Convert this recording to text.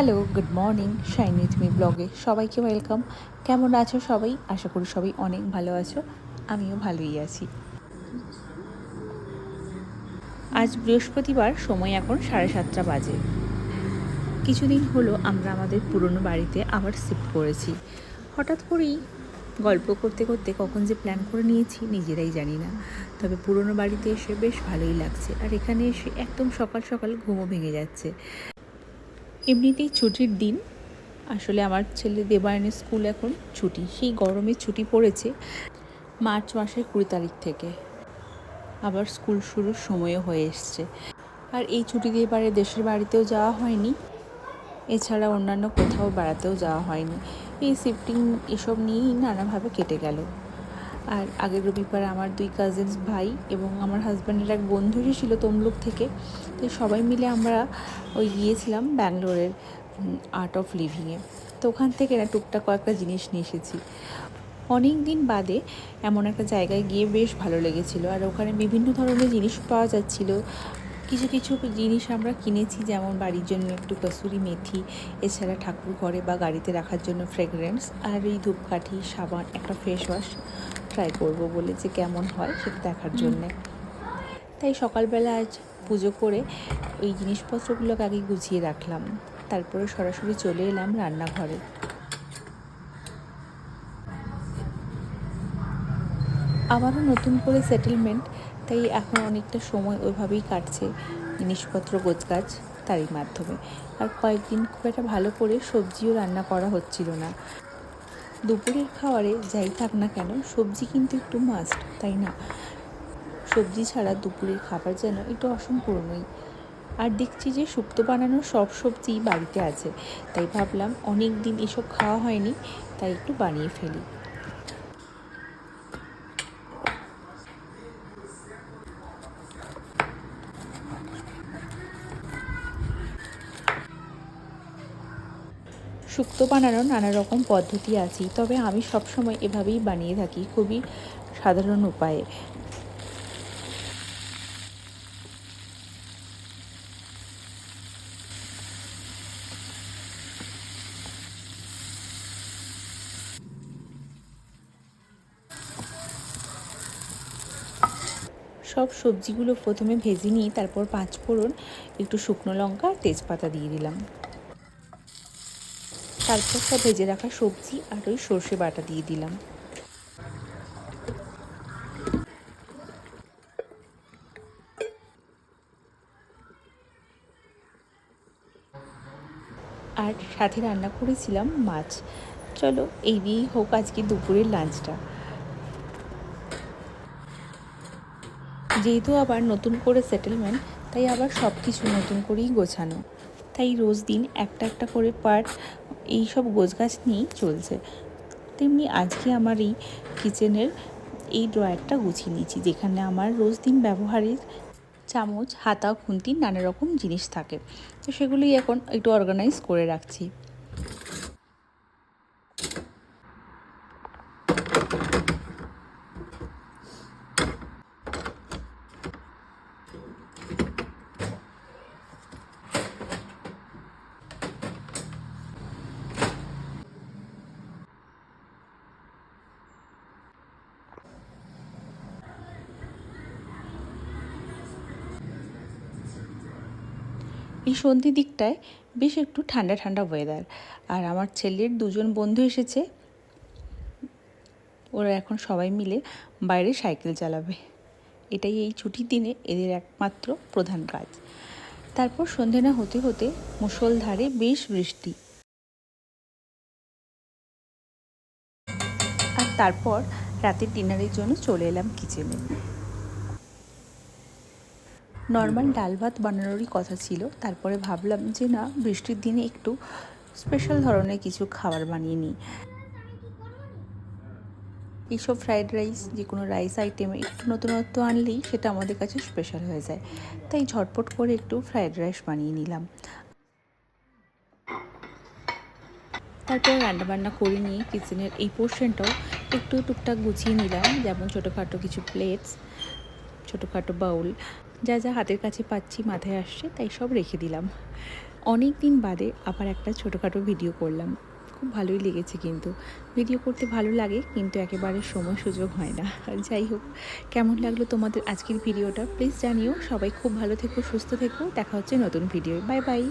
Hello good morning shine me ব্লগে সবাইকে welcome কেমন আছো সবাই? আশা করি সবাই অনেক ভালো আছো। আমিও ভালোই আছি। আজ বৃহস্পতিবার, সময় এখন সাড়ে সাতটা বাজে। কিছুদিন হলো আমরা আমাদের পুরনো বাড়িতে আবার শিফট করেছি। হঠাৎ করেই গল্প করতে করতে কখন যে প্ল্যান করে নিয়েছি নিজেরাই জানি না। তবে পুরনো বাড়িতে এসে বেশ ভালোই লাগছে। আর এখানে এসে একদম সকাল সকাল ঘুমও ভেঙে যাচ্ছে। এমনিতেই ছুটির দিন। আসলে আমার ছেলে দেবায়নের স্কুল এখন ছুটি, সেই গরমে ছুটি পড়েছে মার্চ মাসের কুড়ি তারিখ থেকে। আবার স্কুল শুরুর সময়ও হয়ে এসছে। আর এই ছুটিতে এবারে দেশের বাড়িতেও যাওয়া হয়নি। এছাড়া অন্যান্য কোথাও বেড়াতেও যাওয়া হয়নি। এই শিফটিং এসব নিয়েই নানাভাবে কেটে গেল। আর আগের রবিবার আমার দুই কাজিনস ভাই এবং আমার হাজব্যান্ডের এক বন্ধু এসেছিল তমলুক থেকে। তো সবাই মিলে আমরা ওই গিয়েছিলাম ব্যাঙ্গালোরের আর্ট অফ লিভিংয়ে তো ওখান থেকে না টুকটাক কয়েকটা জিনিস নিয়ে এসেছি। অনেক দিন বাদে এমন একটা জায়গায় গিয়ে বেশ ভালো লেগেছিল। আর ওখানে বিভিন্ন ধরনের জিনিস পাওয়া যাচ্ছিল। কিছু কিছু জিনিস আমরা কিনেছি, যেমন বাড়ির জন্য একটু কসুরি মেথি, এছাড়া ঠাকুর ঘরে বা গাড়িতে রাখার জন্য ফ্রেগরেন্স আর এই ধূপকাঠি, সাবান, একটা ফেস ওয়াশ ট্রাই করব বলে যে কেমন হয় সেটা দেখার জন্যে। তাই সকালবেলা আজ পুজো করে ওই জিনিসপত্রগুলোকে আগে গুছিয়ে রাখলাম। তারপরে সরাসরি চলে এলাম রান্নাঘরে। আবারও নতুন করে সেটেলমেন্ট তাই এখন অনেকটা সময় ওইভাবেই কাটছে জিনিসপত্র গোছগাছ তারই মাধ্যমে। আর কয়েকদিন খুব একটা ভালো করে সবজিও রান্না করা হচ্ছিল না। দুপুরের খাবারে যাই থাক না কেন, সবজি কিন্তু একটু মাস্ট তাই না? সবজি ছাড়া দুপুরের খাবার যেন একটু অসম্পূর্ণই। আর দেখছি যে শুক্তো বানানোর সব সবজি বাড়িতে আছে, তাই ভাবলাম অনেক দিন এসব খাওয়া হয়নি, তাই একটু বানিয়ে ফেলি। শুক্তো বানানোর নানা রকম পদ্ধতি আছে তবে আমি সবসময় এভাবেই বানিয়ে থাকি, খুবই সাধারণ উপায়ে। সব সবজিগুলো প্রথমে ভেজে নিই তারপর পাঁচ ফোড়ন, একটু শুকনো লঙ্কা তেজপাতা দিয়ে দিলাম। তারপর সব ভেজে রাখা সবজি আর ওই সর্ষে বাটা দিয়ে দিলাম। আর সাথে রান্না করেছিলাম মাছ। চলো, এই দিয়েই হোক আজকে দুপুরের লাঞ্চটা। যেহেতু আবার নতুন করে সেটেলমেন্ট তাই আবার সব কিছু নতুন করেই গোছানো। তাই রোজ দিন একটা একটা করে পার্ট এই সব গোছগাছ নিয়েই চলছে। তেমনি আজকে আমার এই কিচেনের এই ড্রয়ারটা গুছিয়ে নিয়েছি, যেখানে আমার রোজ দিন ব্যবহারের চামচ, হাতা, খুন্তি নানা রকম জিনিস থাকে। তো সেগুলোই এখন একটু অর্গানাইজ করে রাখছি। এই সন্ধ্যে দিকটায় বেশ একটু ঠান্ডা ঠান্ডা ওয়েদার আর আমার ছেলের দুজন বন্ধু এসেছে। ওরা এখন সবাই মিলে বাইরে সাইকেল চালাবে। এটাই এই ছুটির দিনে এদের একমাত্র প্রধান কাজ। তারপর সন্ধে না হতে হতে মুষলধারে বেশ বৃষ্টি। আর তারপর রাতের ডিনারের জন্য চলে এলাম কিচেনে নর্মাল ডাল ভাত বানানোরই কথা ছিল। তারপরে ভাবলাম যে না, বৃষ্টির দিনে একটু স্পেশাল ধরনের কিছু খাবার বানিয়ে নিই। এইসব ফ্রাইড রাইস যে কোনো রাইস আইটেমে একটু নতুনত্ব আনলেই সেটা আমাদের কাছে স্পেশাল হয়ে যায়। তাই ঝটপট করে একটু ফ্রাইড রাইস বানিয়ে নিলাম। তারপর রান্নাবান্না করে নিয়ে কিচেনের এই পোর্শনটাও একটু টুকটাক গুছিয়ে নিলাম। যেমন ছোটোখাটো কিছু প্লেটস ছোটোখাটো বাউল যা যা হাতের কাছে পাচ্ছি মাথায় আসছে, তাই সব রেখে দিলাম। অনেক দিন বাদে আবার একটা ছোটোখাটো ভিডিও করলাম। খুব ভালোই লেগেছে কিন্তু। ভিডিও করতে ভালো লাগে, কিন্তু একেবারে সময় সুযোগ হয় না। যাই হোক, কেমন লাগল তোমাদের আজকের ভিডিওটা? প্লিজ জানিও। সবাই খুব ভালো থেকো, সুস্থ থেকো। দেখা হচ্ছে নতুন ভিডিও বাই বাই।